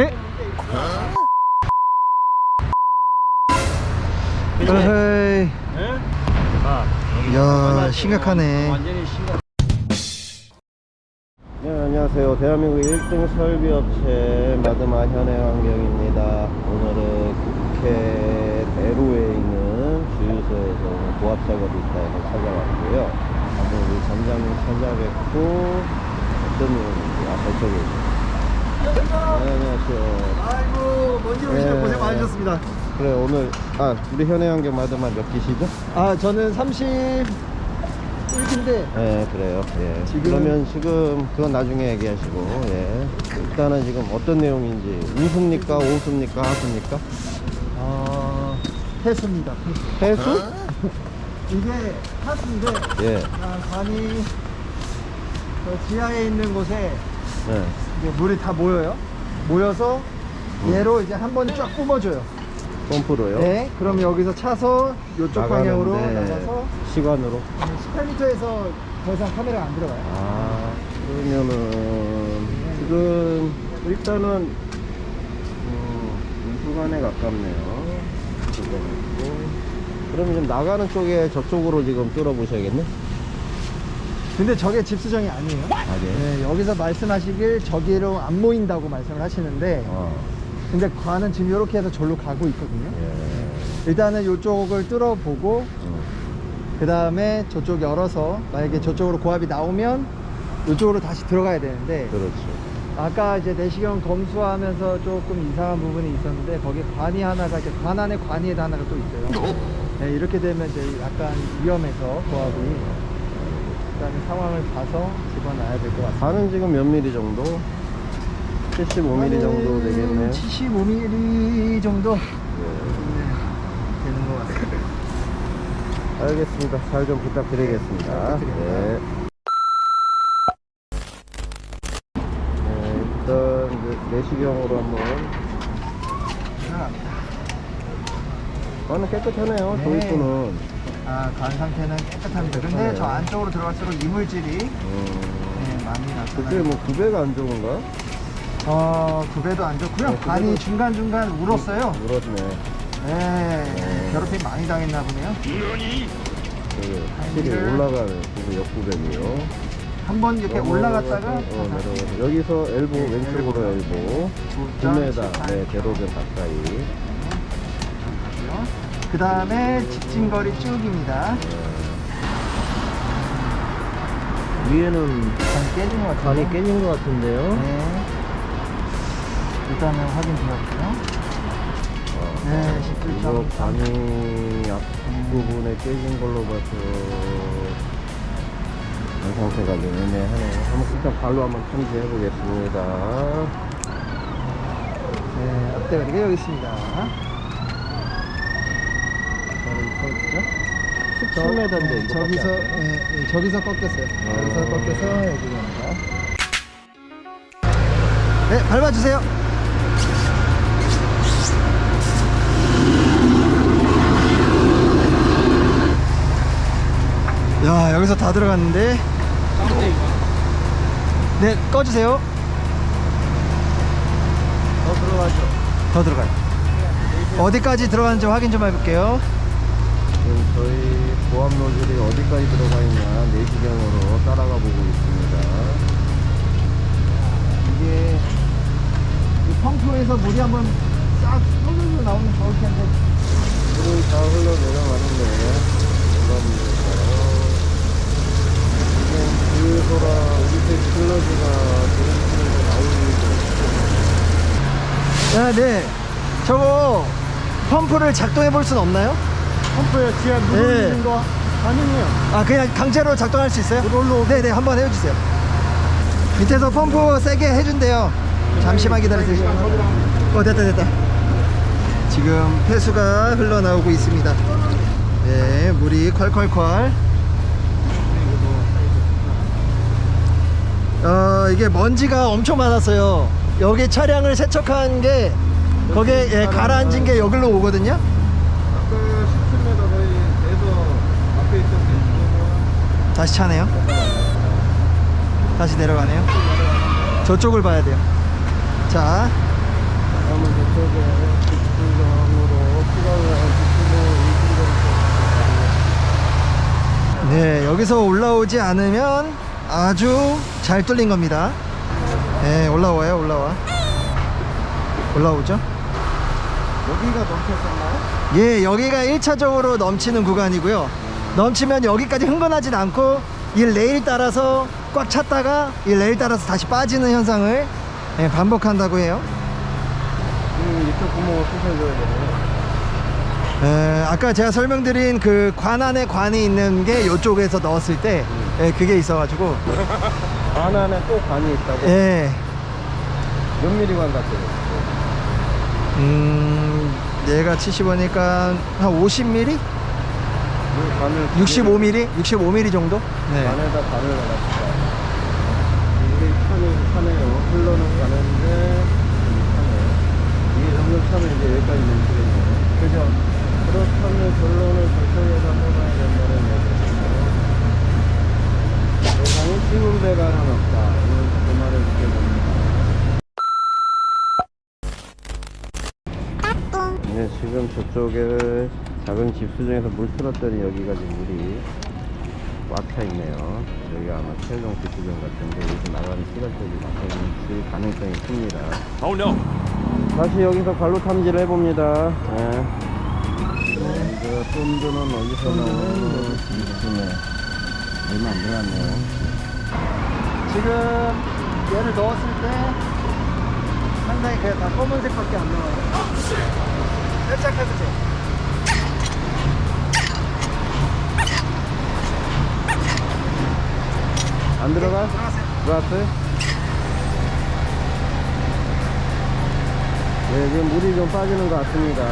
네. 어헤이. 아, 야 심각하네. 완전히 심각. 네, 안녕하세요. 대한민국 1등 설비업체 마드마 현해환경입니다. 오늘은 국회 대로에 있는 주유소에서 오늘 고압 작업이 있다 해서 찾아왔고요. 한번 우리 점장님 찾아뵙고 어떤 일인지 아, 저쪽에 네, 안녕하세요. 아이고 먼지 오시고 네. 고생 많으셨습니다. 그래, 오늘, 아, 우리 현해 환경 마드마 몇 기시죠? 아 저는 31기인데 네, 그래요. 예. 지금- 그러면 지금 그건 나중에 얘기하시고, 예. 일단은 지금 어떤 내용인지 우습니까, 오습니까, 하습니까? 어 해수입니다. 해수. 해수? 이게 하수인데 예. 아, 관이 저 지하에 있는 곳에 네. 이제 물이 다 모여요. 모여서 얘로 이제 한 번에 쫙 뿜어줘요. 펌프로요. 네. 그럼 여기서 차서 이쪽 방향으로 나가서 시간으로. 18m에서 더 이상 카메라 안 들어가요. 아, 그러면은 지금 일단은 음, 미수관에 가깝네요. 그거 있고. 그러면 지금 나가는 쪽에 저쪽으로 지금 뚫어 보셔야겠네? 근데 저게 집수정이 아니에요. 아, 예. 네, 여기서 말씀하시길 저기로 안 모인다고 말씀을 하시는데 어, 근데 관은 지금 이렇게 해서 절로 가고 있거든요. 예. 일단은 이쪽을 뚫어보고 음. 그 다음에 저쪽 열어서 만약에 저쪽으로 고압이 나오면 이쪽으로 다시 들어가야 되는데 그렇죠. 아까 이제 내시경 검수하면서 조금 이상한 부분이 있었는데 거기 관이 하나가 이제 관 안에 관이에다 하나가 또 있어요. 네, 이렇게 되면 이제 약간 위험해서 고압이 일단 상황을 봐서 집어넣어야 될 것 같습니다. 반은 지금 몇 미리 정도? 75mm 정도 되겠네요. 75mm 정도 예. 네, 되는 것 같습니다. 알겠습니다. 잘 좀 부탁드리겠습니다. 부탁드립니다. 네. 네, 일단 내시경으로 한번. 관은 깨끗하네요. 네. 조이프는. 아, 관 상태는 깨끗합니다. 근데 깨끗하네요. 저 안쪽으로 들어갈수록 이물질이 음. 네, 많이 나타나요. 그때 뭐 구배가 안 좋은가? 어, 구배도 안 좋고요. 네, 구배도- 중간중간 울었어요. 울었네. 네, 괴롭힘 많이 당했나 보네요. 그 확실히 관이를- 올라갈 구배, 역구배고요. 한 번 이렇게 올라갔다가 어, 내려가서 여기서 엘보 네, 왼쪽으로 엘보 두 9m 네 대로변 가까이 그 다음에 직진거리 쭉입니다. 위에는 관 깨진 것 같아요. 간이 깨진 것 같은데요 네. 일단은 확인 들어갈게요. 어, 네, 이거 17.3. 간이 앞부분에 깨진 걸로 봐서 이 상태가 좀 애매하네요 한번 일단 발로 한번 탐지해 보겠습니다 네, 앞대가리가 여기 있습니다. 저- 17m인데 이거 저기서 예, 예, 저기서 꺾였어요. 여기서 아. 꺾여서 여기로 갑니다. 네, 밟아주세요. 야, 여기서 다 들어갔는데. 네, 꺼주세요. 더 들어가죠 더 들어가요. 어디까지 들어가는지 확인 좀 해볼게요. 저희 보암 노즐이 어디까지 들어가 있냐 내시경으로 따라가 보고 있습니다. 이게 이 펌프에서 물이 한번 싹 흘러 나오면 좋을 텐데 물이 다 흘러 내려가는데 들어갑니다. 지금 주유소라 밑에 클러지가 드림팀에서 나오는 야, 네. 저거 펌프를 작동해 볼 수는 없나요? 펌프에 뒤에 물 흘리는 거 가능해요. 아, 그냥 강제로 작동할 수 있어요? 네, 네, 한번 해주세요. 밑에서 펌프 세게 해준대요. 잠시만 기다리세요. 어, 됐다, 됐다. 지금 폐수가 흘러나오고 있습니다. 네, 물이 콸콸콸. 어, 이게 먼지가 엄청 많았어요. 여기 차량을 세척한 게 거기에 예, 가라앉은 게 여기로 오거든요. 다시 차네요. 다시 내려가네요. 저쪽을 봐야 돼요. 자, 네, 여기서 올라오지 않으면 아주 잘 뚫린 겁니다. 네, 올라와요, 올라와. 올라오죠? 여기가 넘쳤었나요? 예, 여기가 1차적으로 넘치는 구간이고요. 넘치면 여기까지 흥건하진 않고 이 레일 따라서 꽉 찼다가 이 레일 따라서 다시 빠지는 현상을 예, 반복한다고 해요. 지금 이쪽 구멍을 부셔줘야 되네요. 에, 아까 제가 설명드린 그 관 안에 관이 있는 게 이쪽에서 넣었을 때 예, 그게 있어가지고 관 안에 또 관이 있다고? 예, 몇 미리 관 같아요? 음, 얘가 70원이니까 한 50mm? 이 관을 65mm? 65mm 정도? 네. 관에다 관을 넣었다. 이게 판이 파네요. 흘러는 가는데 이 파네요. 이게 정도 차면 이제 여기까지 넘치겠네요. 그죠. 그렇다면 결론을 지금 저쪽에 작은 집 수정에서 물 틀었더니 여기가 지금 물이 꽉 차 있네요. 여기가 아마 최종 집수정 같은데 여기서 나가는 시간적이 막혀 있을 가능성이 큽니다. Oh no. 다시 여기서 관로 탐지를 해봅니다. 네. 이거 쏜드는 어디서 나오는 이쯤에 얼마 안 들어갔네요. 지금 얘를 넣었을 때 상당히 그냥 다 검은색밖에 안 나와요. 살짝 해보세요. 안 들어가? 들어갔어요. 들어갔어요? 네, 지금 물이 좀 빠지는 것 같습니다.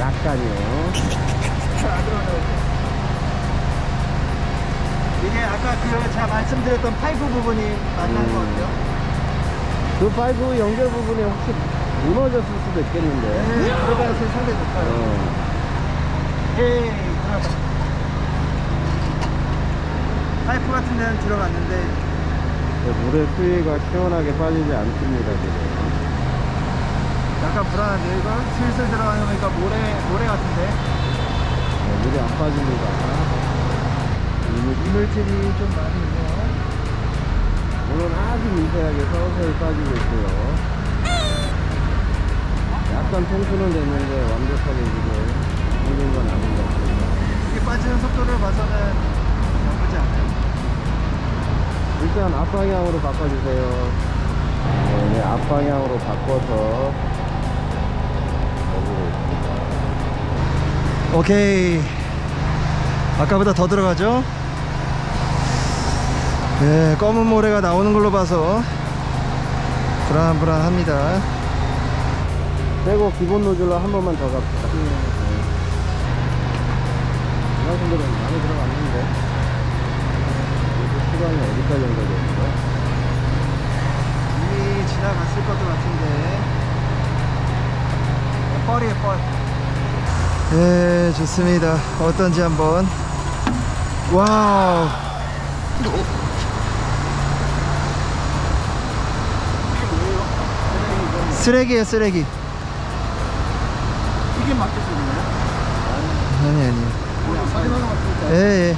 약간요. 안 들어가요. 이게 아까 그 제가 말씀드렸던 파이프 부분이 만난 것 같아요. 그 파이프 연결 부분이 혹시 무너졌을 수도 있겠는데. 네, 들어가서 상당히 높아요. 어. 에이, 들어가. 파이프 같은 데는 들어갔는데 그 물의 수위가 시원하게 빠지지 않습니다, 지금. 약간 불안한데 이거 슬슬 들어가니까 모래 모래 같은데 네, 물이 안 빠집니다. 이물- 이물질이 좀 많이 있네요. 물론 아주 미세하게 서서히 빠지고 있고요. 약간 통수는 됐는데 완벽하게 지금 물린 건 아닌 것 같습니다. 이게 빠지는 속도를 봐서는 나쁘지 않아요. 일단 앞방향으로 바꿔주세요. 네, 네, 앞방향으로 바꿔서 여기로 있습니다. 오케이. 아까보다 더 들어가죠? 네, 검은 모래가 나오는 걸로 봐서 불안불안합니다. 빼고 기본 노즐로 한 번만 더 갑시다. 이만큼들은 많이 들어갔는데 이제 시간이 어디까지 연결되는 거야? 이미 지나갔을 것도 같은데. 뻘이에요, 뻘. 네, 좋습니다. 어떤지 한번. 와우. 쓰레기예요, 쓰레기. 이게 맞겠어요? 아니, 아니. 사진 하나 맞습니까? 예, 예.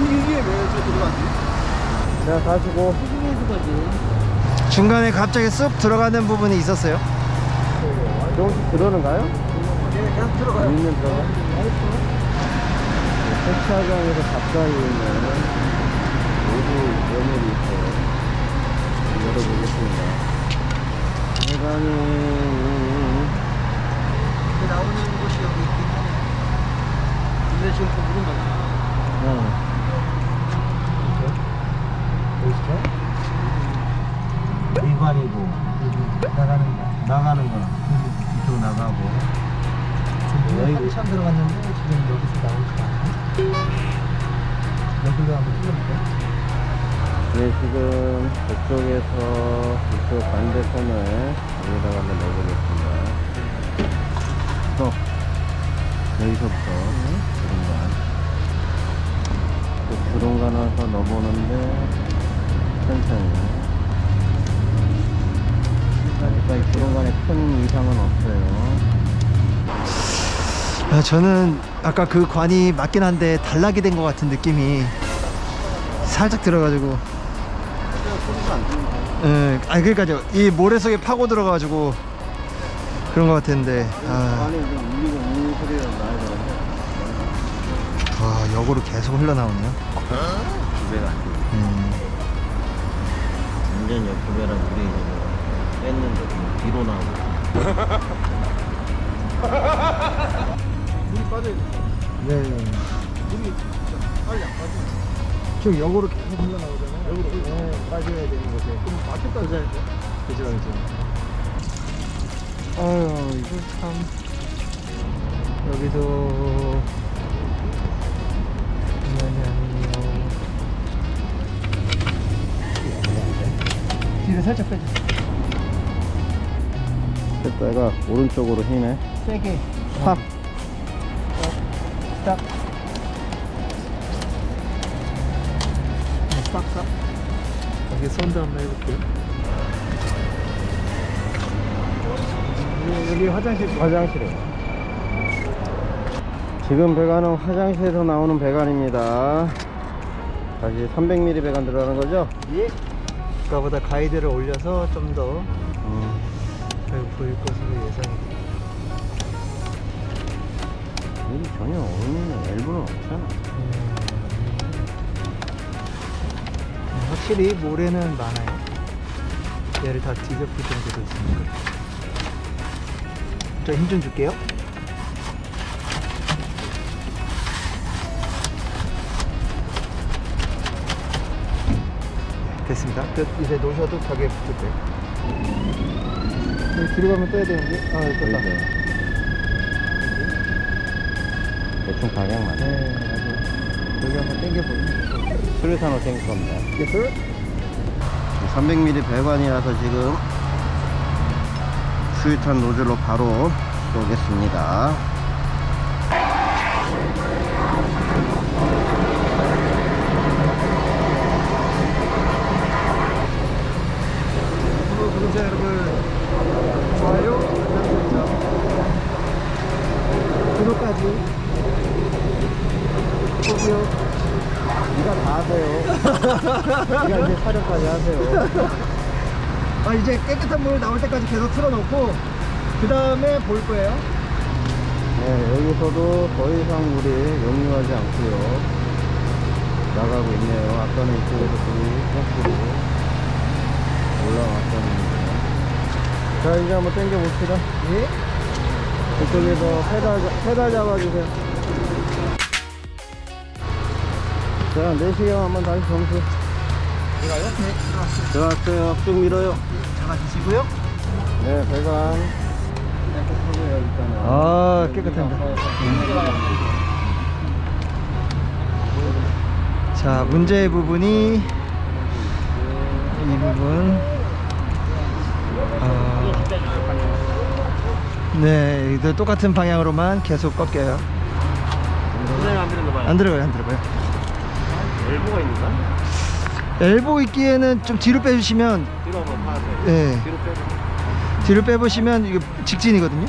이게 왜저 들어갔지? 자, 가시고. 중간에 갑자기 쑥 들어가는 부분이 있었어요. 조금씩 들어는가요? 네, 계속 들어가요. 있는 들어가? 세차장에서 가까이 있는 모두 면밀히 있어요. 열어보겠습니다. 대단히 나오는 곳이 여기 있긴 하네요. 근데 지금 또 물은 많아. 어. 보이시죠? 미관이고 나가는 거. 나가는 거랑 이쪽 나가고 여기 한참 들어갔는데 지금 여기서 나오지가 않아. 여기로 한번. 네 지금 저쪽에서 이쪽 반대편을 여기다가 한번 넣어보겠습니다. 또 여기서부터 드론간 또 드론간 와서 넣어보는데 천천히. 아직까지 구동간에 큰 이상은 없어요. 아, 저는 아까 그 관이 맞긴 한데 단락이 된 것 같은 느낌이 살짝 들어가지고 소리가 안 들리네. 예, 아니 그러니까요 이 모래 속에 파고 들어가지고 그런 것 같았는데 아, 안에 좀 울리고 우는 소리가 나야 되는데 와 역으로 계속 흘러나오네요 구배가 안 들려. 음, 완전 옆구배라 물이 지금 뺐는데 지금 뒤로 나오고. 물이 빠져야 돼. 네 물이 빨리 안 빠지네. 지금 역으로 계속 흘러나오잖아요. 역으로. 네, 빠져야 되는 곳에 그럼 막혔다 그래. 그죠 그죠. 아유 이거 참. 여기도 장난이 아니에요. 뒤를 살짝 빼주세요. 됐다가 오른쪽으로 휘네. 세게. 팍. 딱 싹싹 여기 손도 한번 해볼게요. 여기 화장실 화장실에. 지금 배관은 화장실에서 나오는 배관입니다. 다시 300mm 배관 들어가는 거죠? 예 아까보다 가이드를 올려서 좀더 음. 잘 보일 것으로 예상이 돼요 여기 전혀 어울리는 엘브는 없잖아. 확실히 모래는 많아요. 얘를 다 뒤덮을 정도도 있으니까. 저 힘 좀 줄게요. 네, 됐습니다. 끝. 이제 놓으셔도 벽에 붙을 거예요. 여기 뒤로 가면 떠야 되는데. 아, 떴다. 보이죠? 대충 방향 맞네. 네, 맞아요. 여기 한번 당겨보면. 수류탄으로 생길 겁니다. 예술? 300mm 배관이라서 지금 수유탄 노즐로 바로 쏘겠습니다. 유튜브 구독자 여러분 좋아요 부탁드리죠 구독까지 꼭요 하세요. 네가 이제 촬영까지 하세요. 아 이제 깨끗한 물 나올 때까지 계속 틀어놓고 그 다음에 볼 거예요 네, 여기서도 더 이상 물이 역류하지 않고요. 나가고 있네요. 아까는 이쪽에서 물이 거꾸로 올라왔었는데. 자, 이제 한번 당겨 봅시다. 예? 그쪽에서 페달, 잡- 페달 잡아주세요. 자, 내시경 한번 다시 점수. 이거요? 네 들어왔어요 들어왔어요. 쭉 밀어요. 잡아주시고요 네, 배관. 일단은. 아, 깨끗합니다. 자 문제의 부분이 이 부분 아, 네 이들 똑같은 방향으로만 계속 꺾여요. 안 들어가요 안 들어가요 엘보가 있는가? 엘보 있기에는 좀 뒤로 빼주시면 뒤로 한번 파세요. 예 뒤로 빼고. 뒤로 빼보시면 이게 직진이거든요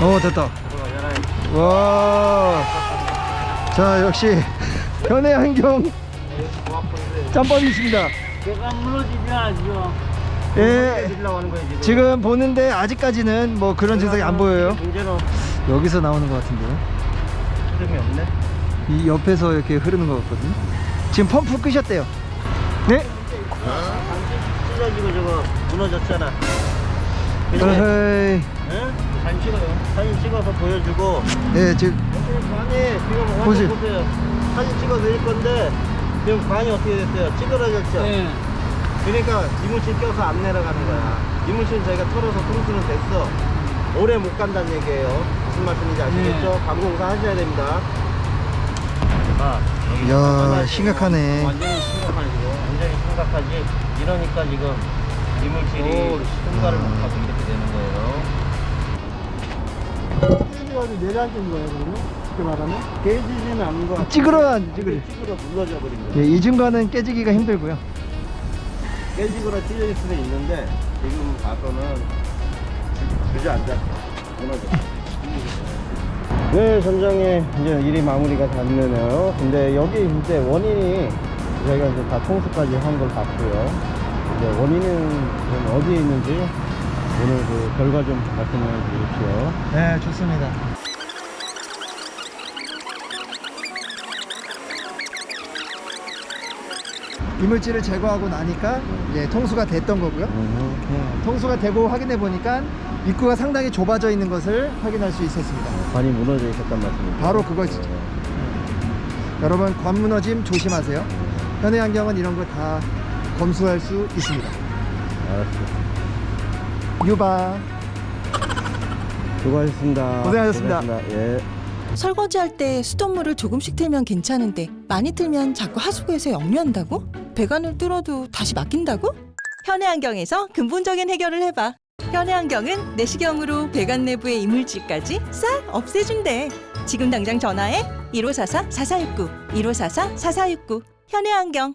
어 됐다 들어가잖아요. 와. 자, 역시 현의 환경 짬밥이십니다. 내가 무너지지 않죠. 예. 하는. 지금 보는데 아직까지는 뭐 그런 증상이 안 보여요. 문제는 여기서 나오는 것 같은데요. 흐름이 없네. 이 옆에서 이렇게 흐르는 것 같거든요. 지금 펌프 끄셨대요. 네? 찢어지고 저거 무너졌잖아. 어헤이. 응? 사진 찍어요. 사진 찍어서 보여주고. 네, 지금 관이 지금 보세요. 보세요. 사진 찍어 드릴 건데 지금 관이 어떻게 됐어요? 찌그러졌죠? 네. 그러니까 이물질 껴서 안 내려가는 거야. 이물질 저희가 털어서 통수는 됐어. 오래 못 간다는 얘기예요. 무슨 말씀인지 아시겠죠? 네. 감공사 하셔야 됩니다. 아, 여기 이야, 심각하네. 완전히 심각하네 지금. 완전히 심각하지. 이러니까 지금 이물질이 통과를 음. 못하고 이렇게 되는 거예요. 깨져가지고 내려앉은 거예요, 그러면? 쉽게 말하면? 깨지지는 않는 거 같아요. 찌그러 찌그러. 찌그러 눌러져 버린 거예요. 예, 이 중간은 깨지기가 힘들고요. 깨지거나 찢어질 수도 있는데 지금 봐서는 주- 주저앉았어 무너져 네 전장에 이제 일이 마무리가 됐네요. 근데 여기 이제 원인이 저희가 이제 다 청소까지 한 걸 봤고요. 이제 원인은 좀 어디에 있는지 오늘 그 결과 좀 말씀해 주십시오. 네, 좋습니다. 이물질을 제거하고 나니까 이제 통수가 됐던 거고요. 음, 네, 통수가 되고 확인해 보니까 입구가 상당히 좁아져 있는 것을 확인할 수 있었습니다. 관이 무너져 있었단 말씀이죠 바로 그거죠. 네. 여러분 관 무너짐 조심하세요. 현해 안경은 이런 거 다 검수할 수 있습니다. 알았어 유바. 수고하셨습니다 고생하셨습니다. 고생하셨습니다. 예. 설거지할 때 수돗물을 조금씩 틀면 괜찮은데 많이 틀면 자꾸 하수구에서 역류한다고? 배관을 뚫어도 다시 막힌다고? 현해안경에서 근본적인 해결을 해봐. 현해안경은 내시경으로 배관 내부의 이물질까지 싹 없애준대. 지금 당장 전화해 1544-4469, 1544-4469. 현해안경.